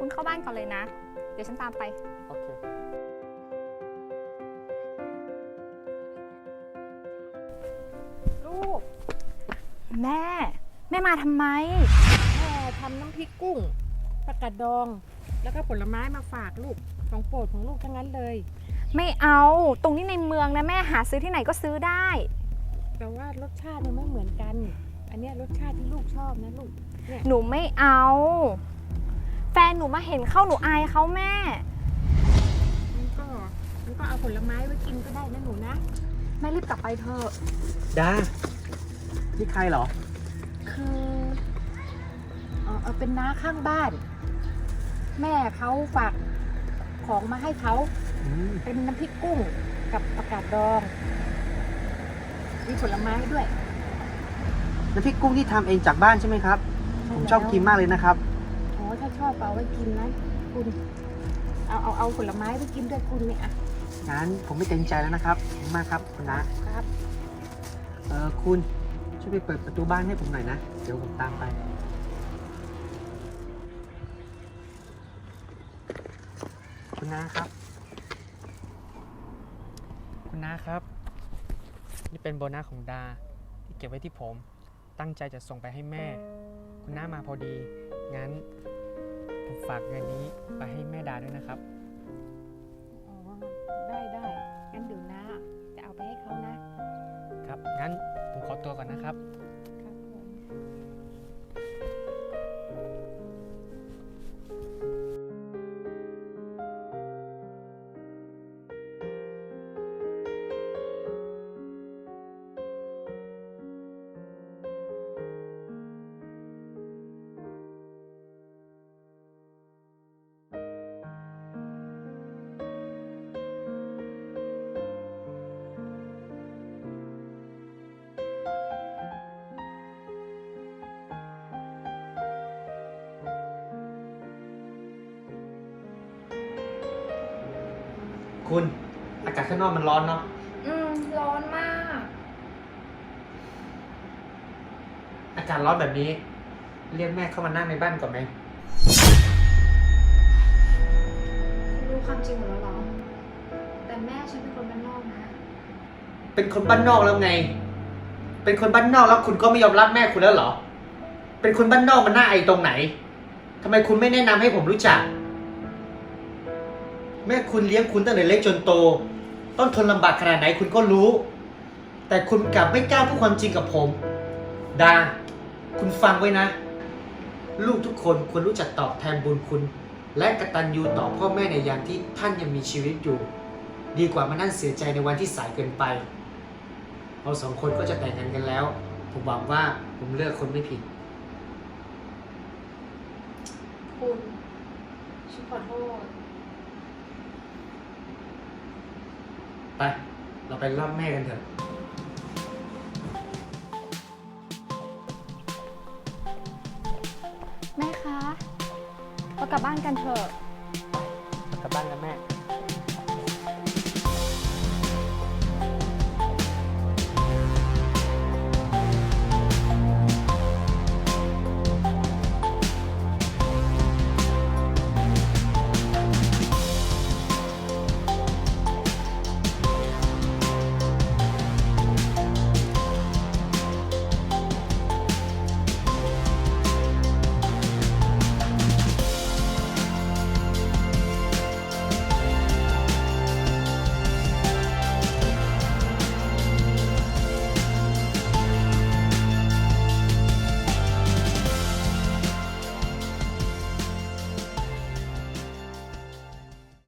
คุณเข้าบ้านก่อนเลยนะ เดี๋ยวฉันตามไป โอเค ลูกแม่ แม่มาทำไม แม่ทำน้ำพริกกุ้งผักกาดดอง แล้วก็ผลไม้มาฝากลูกของโปรดของลูกทั้งนั้นเลย ไม่เอา ตรงนี้ในเมืองนะแม่หาซื้อที่ไหนก็ซื้อได้ แต่ว่ารสชาติมันไม่เหมือนกัน อันเนี้ยรสชาติที่ลูกชอบนะลูกหนูไม่เอา แฟนหนูมาเห็นเข้าหนูอายเขาแม่มันก็มันก็เอาผลไม้ไว้กินก็ได้นะหนูนะ แม่รีบกลับไปเถอะ ดานี่ใครเหรอ คือเออเออเป็นน้าข้างบ้าน แม่เขาฝากของมาให้เขาอืมเป็นน้ำพริกกุ้งกับผักกาดดอง มีผลไม้ด้วยน้ำพริกกุ้งที่ทำเองจากบ้านใช่ไหมครับ ผมชอบกินมากเลยนะครับอ๋อ ถ้าชอบเอาไว้กินนะคุณเอาเอาเอาผลไม้ไว้กินด้วยคุณเนี่ยอะงั้นผมไม่เต็มใจแล้วนะครับขอบคุณมากครับคุณนะครับ เออคุณช่วยไปเปิดประตูบ้านให้ผมหน่อยนะ เดี๋ยวผมตามไป คุณน้าครับ คุณน้าครับ นี่เป็นโบนัสของดา ที่เก็บไว้ที่ผม ตั้งใจจะส่งไปให้แม่ คุณน้ามาพอดี งั้น ผมฝากเงินนี้ไปให้แม่ดาด้วยนะครับ อ๋อ ได้ได้งั้นเดี๋ยวนะ จะเอาไปให้เขานะ ครับ งั้นผมขอตัวก่อนนะครับ คุณอากาศข้างนอกมันร้อนเนาะอืม ร้อนมาก อากาศร้อนแบบนี้ เรียกแม่เข้ามานั่งในบ้านก่อนไหมคุณรู้ความจริงหมดแล้วเหรอ แต่แม่ฉันเป็นคนบ้านนอกนะ เป็นคนบ้านนอกแล้วไง เป็นคนบ้านนอกแล้วคุณก็ไม่ยอมรับแม่คุณแล้วเหรอ เป็นคนบ้านนอกมันน่าไอตรงไหนทำไมคุณไม่แนะนำให้ผมรู้จัก แม่คุณเลี้ยงคุณตั้งแต่เล็กจนโต ต้องทนลำบากขนาดไหนคุณก็รู้ แต่คุณกลับไม่กล้าพูดความจริงกับผม ดา คุณฟังไว้นะ ลูกทุกคนควรรู้จักตอบแทนบุญคุณ และกตัญญูต่อพ่อแม่ในยามที่ท่านยังมีชีวิตอยู่ ดีกว่ามานั่งเสียใจในวันที่สายเกินไป เราสองคนก็จะแต่งงานกันแล้ว ผมหวังว่าผมเลือกคนไม่ผิด คุณฉันขอโทษ ไปเราไปรอบแม่กันเถอะ แม่คะ เรากลับบ้านกันเถอะ กลับบ้านกันแม่